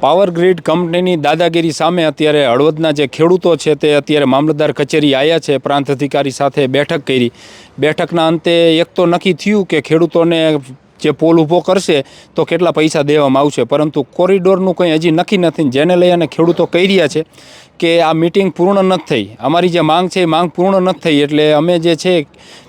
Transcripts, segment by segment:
Power grid કંપનીની દાદાગીરી સામે અત્યારે હળવદના જે ખેડૂતો છે તે અત્યારે મામલતદાર કચેરી આવ્યા છે. પ્રાંત અધિકારી સાથે બેઠક કરી. બેઠકના અંતે એક તો નક્કી થયું કે ખેડૂતોને જે પોલ ઊભો કરશે તો કેટલા પૈસા દેવામાં આવશે. પરંતુ કોરિડોરનું કંઈ હજી નક્કી નથી. જેને લઈ અને ખેડૂતો કહી રહ્યા છે કે આ મિટિંગ પૂર્ણ નથી થઈ. અમારી જે માંગ છે એ માંગ પૂર્ણ નથી થઈ. એટલે અમે જે છે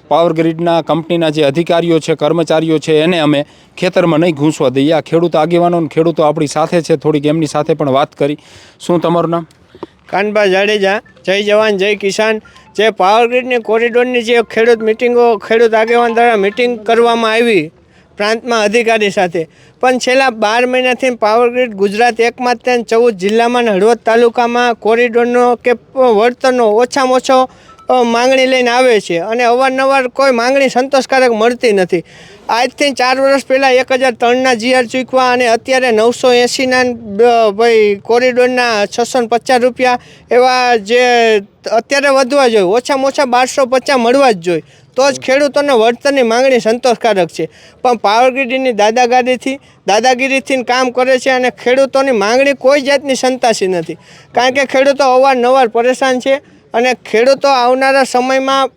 પાવર ગ્રીડના કંપનીના જે અધિકારીઓ છે, કર્મચારીઓ છે, એને અમે ખેતરમાં નહીં ઘૂંસવા દઈએ. આ ખેડૂત આગેવાનો ખેડૂતો આપણી સાથે છે, થોડીક એમની સાથે પણ વાત કરી. શું તમારું નામ? કાનબા જાડેજા. જય જવાન, જય કિસાન. જે પાવર ગ્રીડની કોરિડોરની જે ખેડૂત મિટિંગો, ખેડૂત આગેવાન દ્વારા મિટિંગ કરવામાં આવી પ્રાંતમાં અધિકારી સાથે. પણ છેલ્લા બાર મહિનાથી પાવર ગ્રીડ ગુજરાત એકમાત્ર ચૌદ જિલ્લામાં હળવદ તાલુકામાં કોરિડોરનો કે વળતરનો ઓછામાં ઓછો માંગણી લઈને આવે છે અને અવારનવાર કોઈ માંગણી સંતોષકારક મળતી નથી. આજથી ચાર વર્ષ પહેલાં એક હજાર ત્રણના જીઆર ચૂકવા અને અત્યારે નવસો એંસીના ભાઈ કોરિડોરના છસો ને પચાસ રૂપિયા એવા જે અત્યારે વધવા જોઈએ, ઓછામાં ઓછા બારસો પચાસ મળવા જ જોઈએ. તો જ ખેડૂતોને વળતરની માંગણી સંતોષકારક છે. પણ પાવરગ્રીડની દાદાગીરીથી દાદાગીરીથી કામ કરે છે અને ખેડૂતોની માંગણી કોઈ જાતની સંતાસી નથી. કારણ કે ખેડૂતો અવારનવાર પરેશાન છે અને ખેડૂતો આવનારા સમયમાં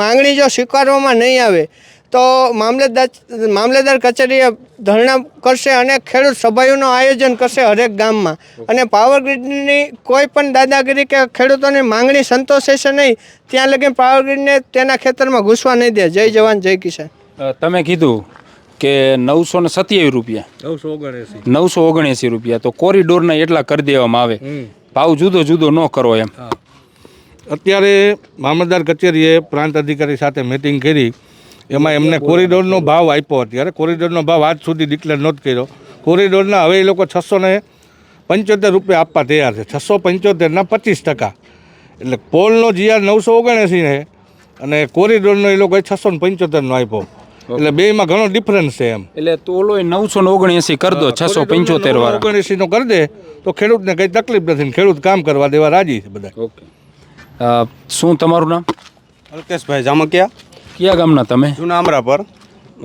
માંગણી જો સ્વીકારવામાં નહીં આવે તો મામલેદાર મામલેદાર કચેરીએ ધરણા કરશે અને ખેડૂત સભાઓનું આયોજન કરશે હરેક ગામમાં. અને પાવર ગ્રીડની કોઈ પણ દાદાગીરી કે ખેડૂતોની માંગણી સંતોષે છે નહીં ત્યાં લગી પાવર ગ્રીડને તેના ખેતરમાં ઘૂસવા નહીં દે. જય જવાન જય કિસાન. તમે કીધું કે નવસો ને સત્યાવીસ રૂપિયા. નવસો ઓગણએંસી. નવસો ઓગણએંસી રૂપિયા. તો કોરિડોરના એટલા કરી દેવામાં આવે. ભાવ જુદો જુદો ન કરો એમ. અત્યારે મામલતદાર કચેરીએ પ્રાંત અધિકારી સાથે મિટિંગ કરી. એમાં એમને કોરિડોરનો ભાવ આપ્યો અત્યારે. કોરિડોરનો ભાવ આજ સુધી ડિક્લેર નહોતો કર્યો. કોરિડોરના હવે એ લોકો છસો ને પંચોતેર રૂપિયા આપવા તૈયાર છે. છસો પંચોતેરના પચીસ ટકા. એટલે પોલનો જીઆર નવસો ઓગણએંસી છે અને કોરિડોરનો એ લોકોએ છસો ને પંચોતેરનો આપ્યો. એટલે બેમાં ઘણો ડિફરન્સ છે એમ. એટલે તોલો નવસો ને ઓગણએંસી કરી દો છસો પંચોતેર ઓગણએંસીનો કરી દે તો ખેડૂતને કંઈ તકલીફ નથી ખેડૂત કામ કરવા દેવા રાજી છે બધા ઓકે. શું તમારું નામ? અલ્કેશભાઈ જામકિયા. કયા ગામના તમે? જૂના આમરા પર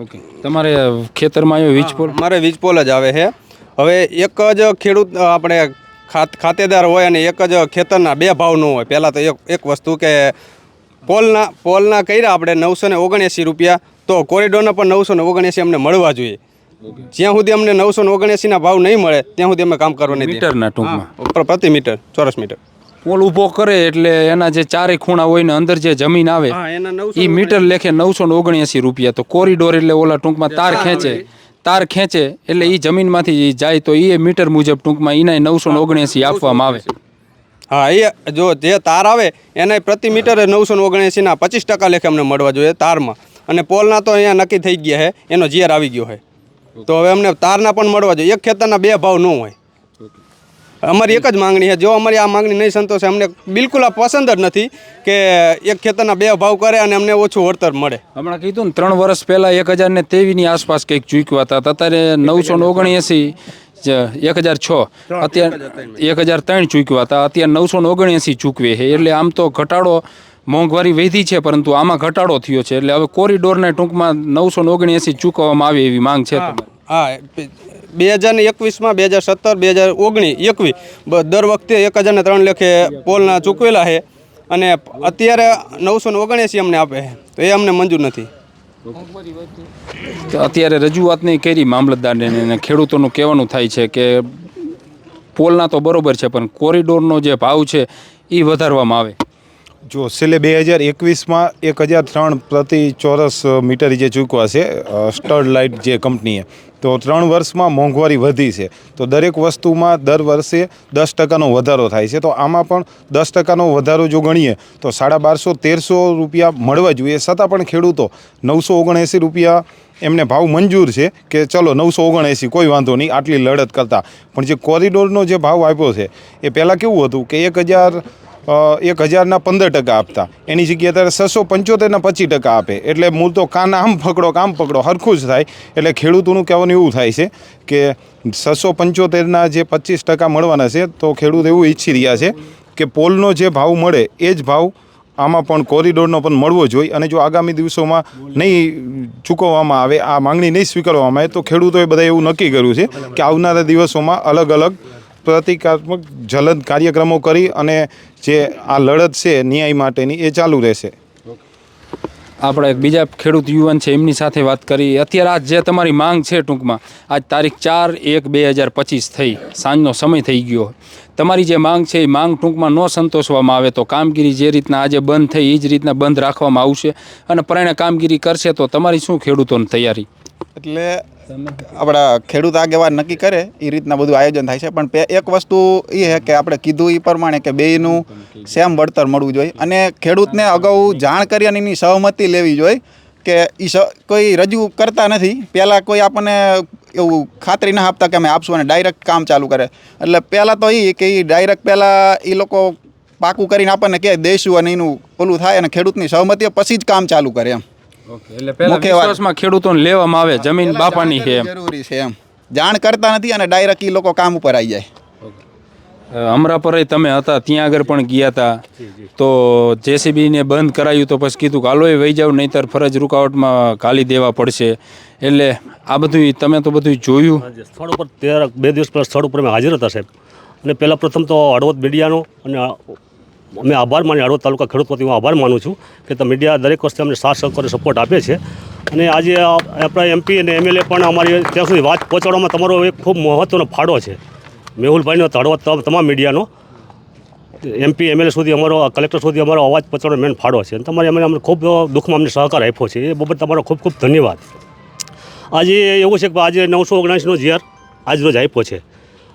ઓકે. તમારે ખેતરમાં આવ્યો વીજપોલ? મારે વીજપોલ જ આવે છે. હવે એક જ ખેડૂત આપણે ખાત ખાતેદાર હોય અને એક જ ખેતરના બે ભાવ ન હોય. પહેલાં તો એક એક વસ્તુ કે પોલના પોલના કર્યા આપણે નવસો ને ઓગણએંસી રૂપિયા તો કોરિડોરના પણ નવસો ને ઓગણએંસી અમને મળવા જોઈએ. જ્યાં સુધી અમને નવસો ને ઓગણએંસીના ભાવ નહીં મળે ત્યાં સુધી અમે કામ કરવાની મીટરના ટૂંકમાં? પ્રતિ મીટર ચોરસ મીટર. પોલ ઊભો કરે એટલે એના જે ચારે ખૂણા હોય ને અંદર જે જમીન આવે એ મીટર લેખે નવસો ને ઓગણએંસી રૂપિયા. તો કોરિડોર એટલે ઓલા ટૂંકમાં તાર ખેંચે. તાર ખેંચે એટલે એ જમીનમાંથી જાય તો એ મીટર મુજબ ટૂંકમાં એના નવસો ને ઓગણએંસી આપવામાં આવે. હા એ જો જે તાર આવે એને પ્રતિ મીટરે નવસો ને ઓગણએંસીના પચીસ ટકા લેખે અમને મળવા જોઈએ તારમાં. અને પોલના તો અહીંયા નક્કી થઈ ગયા છે એનો જીઆર આવી ગયો છે તો હવે અમને તારના પણ મળવા જોઈએ. એક ખેતરના બે ભાવ ન હોય. અમારી એક જ માંગણી છે. જો અમારી આ માંગણી નહીં સંતોષે અમને બિલકુલ આ પસંદ જ નથી કે એક ખેતરના બે ભાવ કરે અને અમને ઓછું વળતર મળે. હમણાં કીધું ને ત્રણ વર્ષ પહેલાં એક હજાર ને તેવીની આસપાસ કંઈક ચૂકવા હતા. તો અત્યારે નવસો ને ઓગણએંસી એક હજાર છ. અત્યારે એક હજાર ત્રણ. ચૂકવ્યા હતા. અત્યારે નવસો ને ઓગણએંસી ચૂકવે છે. એટલે આમ તો ઘટાડો મોંઘવારી વધી છે પરંતુ આમાં ઘટાડો થયો છે. એટલે હવે કોરિડોરને ટૂંકમાં નવસો ને ઓગણએંસી ચૂકવવામાં આવે એવી માંગ છે હા બે હજાર ને એકવીસમાં બે હજાર સત્તર બે હજાર ઓગણીસ એકવીસ. દર વખતે એક હજાર ને ત્રણ લેખે પોલના ચૂકવેલા છે અને અત્યારે નવસો ને ઓગણએંસી અમને આપે છે તો એ અમને મંજૂર નથી. અત્યારે રજૂઆત નહીં કરી મામલતદારને ખેડૂતોનું કહેવાનું થાય છે કે પોલના તો બરોબર છે પણ કોરિડોરનો જે ભાવ છે એ વધારવામાં આવે. જો છેલ્લે બે હજાર એકવીસમાં એક હજાર ત્રણ પ્રતિ ચોરસ મીટર જે ચૂકવા છે સ્ટડ લાઇટ જે કંપનીએ તો ત્રણ વર્ષમાં મોંઘવારી વધી છે. તો દરેક વસ્તુમાં દર વર્ષે દસ ટકાનો વધારો થાય છે. તો આમાં પણ દસ ટકાનો વધારો જો ગણીએ, તો સાડા બારસો, તેરસો રૂપિયા મળવા જોઈએ. છતાં પણ ખેડૂતો નવસો ઓગણએંસી રૂપિયા એમને ભાવ મંજૂર છે કે ચલો નવસો ઓગણએંસી, કોઈ વાંધો નહીં, આટલી લડત કરતાં. પણ જે કોરિડોરનો જે ભાવ આપ્યો છે, એ પહેલાં કેવું હતું કે એક હજાર એક હજારના પંદર ટકા આપતા. એની જગ્યાએ અત્યારે છસો પંચોતેરના પચીસ ટકા આપે. એટલે મૂળ તો કાન આમ પકડો, કામ પકડો, હરખું જ થાય. એટલે ખેડૂતોનું કહેવાનું એવું થાય છે કે છસો પંચોતેરના જે પચીસ ટકા મળવાના છે, તો ખેડૂત એવું ઈચ્છી રહ્યા છે કે પોલનો જે ભાવ મળે, એ જ ભાવ આમાં પણ કોરિડોરનો પણ મળવો જોઈએ અને જો આગામી દિવસોમાં નહીં ચૂકવવામાં આવે, આ માંગણી નહીં સ્વીકારવામાં આવે, તો ખેડૂતોએ બધા એવું નક્કી કર્યું છે કે આવનારા દિવસોમાં અલગ અલગ પ્રતિકાત્મક જલદ કાર્યક્રમો કરી અને જે આ લડત છે ન્યાય માટેની એ ચાલુ રહેશે. આપણે બીજા ખેડૂત યુવાન છે એમની સાથે વાત કરી. અત્યારે આજ જે તમારી માંગ છે ટૂંકમાં આજ તારીખ ચાર એક બે હજાર પચીસ થઈ. સાંજનો સમય થઈ ગયો. તમારી જે માંગ છે એ માંગ ટૂંકમાં ન સંતોષવામાં આવે તો કામગીરી જે રીતના આજે બંધ થઈ એ જ રીતના બંધ રાખવામાં આવશે. અને પરિણે કામગીરી કરશે તો તમારી શું ખેડૂતોની તૈયારી? એટલે આપણા ખેડૂત આગેવાન નક્કી કરે એ રીતના બધું આયોજન થાય છે. પણ એક વસ્તુ એ છે કે આપણે કીધું એ પ્રમાણે કે બેયનું સેમ વળતર મળવું જોઈએ અને ખેડૂતને અગાઉ જાણ કરી અને એની સહમતિ લેવી જોઈએ કે એ કોઈ રજૂ કરતા નથી. પહેલાં કોઈ આપણને એવું ખાતરી ના આપતા કે અમે આપશું અને ડાયરેક્ટ કામ ચાલુ કરે. એટલે પહેલાં તો એ કે એ ડાયરેક્ટ પહેલાં એ લોકો પાકું કરીને આપણને કહે દઈશું અને એનું ઓલું થાય અને ખેડૂતની સહમતિઓ પછી જ કામ ચાલુ કરે એમ. એટલે પહેલા મુખ્ય વિશ્વાસમાં ખેડૂતોને લેવામાં આવે જમીન બાપાની છે જરૂરી છે એમ. જાણ કરતા નથી અને ડાયરેક્ટ એ લોકો કામ ઉપર આવી જાય. અમરાપર તમે હતા ત્યાં આગળ પણ ગયા હતા તો જેસીબીને બંધ કરાયું તો પછી કીધું કે હાલોય વહી જાવ નહીંતર ફરજ રૂકાવટમાં કાલી દેવા પડશે. એટલે આ બધું તમે તો બધું જોયું. સ્થળ ઉપર બે દિવસ પહેલાં સ્થળ ઉપર મેં હાજર હતા સાહેબ. અને પહેલાં પ્રથમ તો હળવદ મીડિયાનો અને અમે આભાર માની હળવદ તાલુકા ખેડૂત પ્રતિ હું આભાર માનું છું કે તમે મીડિયા દરેક વસ્તુ અમને સાથ સહકાર સપોર્ટ આપે છે. અને આજે આપણા એમપી અને એમએલએ પણ અમારી ત્યાં સુધી વાત પહોંચાડવામાં તમારો એક ખૂબ મહત્ત્વનો ફાળો છે. મેહુલભાઈનો હળવદ તમામ- તમામ મીડિયાનો એમપી એમએલએ સુધી અમારો કલેક્ટર સુધી અમારો અવાજ પહોંચાડવાનો મેન ફાળો છે. અને તમારે અમને અમને ખૂબ દુઃખમાં અમને સહકાર આપ્યો છે. એ બાબત તમારો ખૂબ ખૂબ ધન્યવાદ. આજે એવું છે કે આજે નવસો ઓગણસીનો જીઆર આજરોજ આપ્યો છે.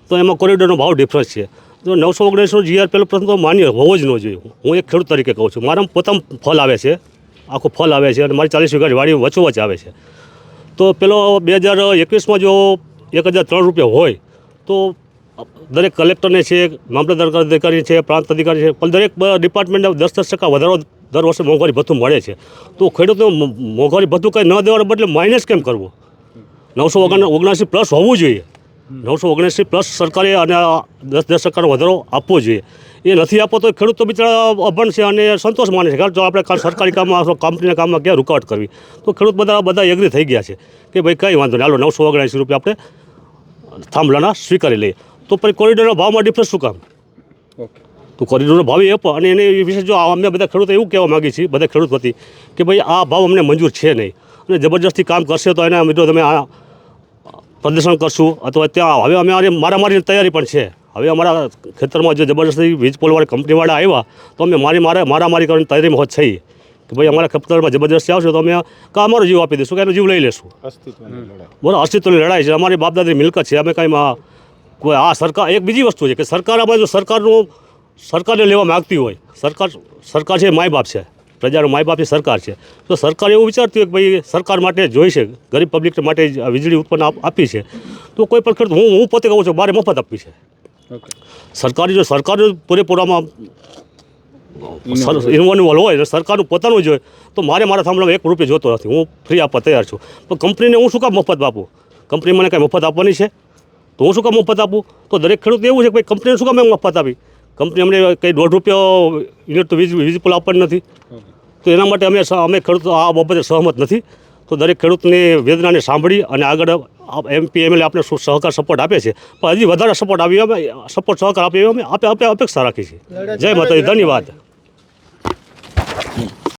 તો એમાં કોરિડોરનો ભાવ ડિફરન્સ છે. તો નવસો ઓગણીસનો જીઆર પહેલો પ્રથમ તો માન્ય હોવો જ ન જોઈએ હું એક ખેડૂત તરીકે કહું છું. મારા પ્રથમ ફળ આવે છે, આખું ફળ આવે છે અને મારી ચાલીસ વીઘા વાડી વચોવચ આવે છે. તો પેલો બે હજાર એકવીસમાં જો એક હજાર ત્રણ રૂપિયા હોય, તો દરેક કલેક્ટરને છે, મામલતદાર અધિકારી છે, પ્રાંત અધિકારી છે, પણ દરેક ડિપાર્ટમેન્ટને દસ દસ ટકા વધારો દર વર્ષે મોંઘવારી ભથ્થું મળે છે. તો ખેડૂતો મોંઘવારી ભથ્થું કંઈ ન દેવાના બદલે માઇનસ કેમ કરવું? નવસો ઓગણ ઓગણસી પ્લસ હોવું જોઈએ. નવસો ઓગણસી પ્લસ સરકારે અને દસ દસ ટકાનો વધારો આપવો જોઈએ. એ નથી આપવો તો ખેડૂત તો બિચારા અભણ છે અને સંતોષ માને છે. કારણ જો આપણે સરકારી કામમાં કંપનીના કામમાં ક્યાં રૂકાવટ કરવી? તો ખેડૂત બધા બધા એગ્રી થઈ ગયા છે કે ભાઈ કંઈ વાંધો નહીં. હાલો નવસો ઓગણસી રૂપિયા આપણે થાંભલાના સ્વીકારી લઈએ. તો પછી કોરિડોરના ભાવમાં ડિફરન્સ શું કામ? તો કોરિડોરનો ભાવ એ પણ. અને એને વિશે જો અમે બધા ખેડૂતો એવું કહેવા માગીએ છીએ બધા ખેડૂત વતી કે ભાઈ આ ભાવ અમને મંજૂર છે નહીં. અને જબરજસ્તી કામ કરશે તો એના મિત્રો તમે આ પ્રદર્શન કરશું. અથવા ત્યાં હવે અમે આની મારામારીની તૈયારી પણ છે. હવે અમારા ખેતરમાં જે જબરદસ્તી વીજ પોલવાળા કંપનીવાળા આવ્યા તો અમે મારી મારે મારામારી કરવાની તૈયારીમાં હોત છીએ કે ભાઈ અમારા ખેતરમાં જબરદસ્તી આવશે તો અમે કાં અમારો જીવ આપી દઈશું કે એનો જીવ લઈ લેશું. બરાબર અસ્તિત્વની લડાઈ છે. અમારી બાપદાદી મિલકત છે. અમે કાંઈ કોઈ આ સરકાર એક બીજી વસ્તુ છે કે સરકાર અમારે જો સરકારનું સરકારને લેવા માગતી હોય. સરકાર સરકાર છે માય બાપ છે. પ્રજાનો માય બાપ એ સરકાર છે. તો સરકાર એવું વિચારતી હોય કે ભાઈ સરકાર માટે જોઈશે ગરીબ પબ્લિક માટે વીજળી ઉત્પન્ન આપી છે. તો કોઈ પણ ખેડૂત હું હું પોતે કહું છું મારે મફત આપી છે. સરકારી જો સરકાર પૂરેપૂરામાં ઇન્વોલ્વ હોય. સરકારનું પોતાનું જ હોય તો મારે મારા થાંભલામાં એક રૂપિયા જોતો નથી. હું ફ્રી આપવા તૈયાર છું. પણ કંપનીને હું શું કામ મફત આપું? કંપની મને કાંઈ મફત આપવાની છે? તો હું શું કામ મફત આપું? તો દરેક ખેડૂત એવું છે કે ભાઈ કંપનીને શું કામ મફત આપી? કંપની અમને કંઈ દોઢ રૂપિયો યુનિટ તો વીજ વીજ પુલ આપવાની નથી. તો એના માટે અમે અમે ખેડૂતો આ બાબતે સહમત નથી તો દરેક ખેડૂતની વેદનાને સાંભળી અને આગળ એમપી એમએલએ આપણે સહકાર સપોર્ટ આપે છે પણ હજી વધારે સપોર્ટ આપી અમે સપોર્ટ સહકાર આપી અમે આપે આપે અપેક્ષા રાખી છે જય માતાજી ધન્યવાદ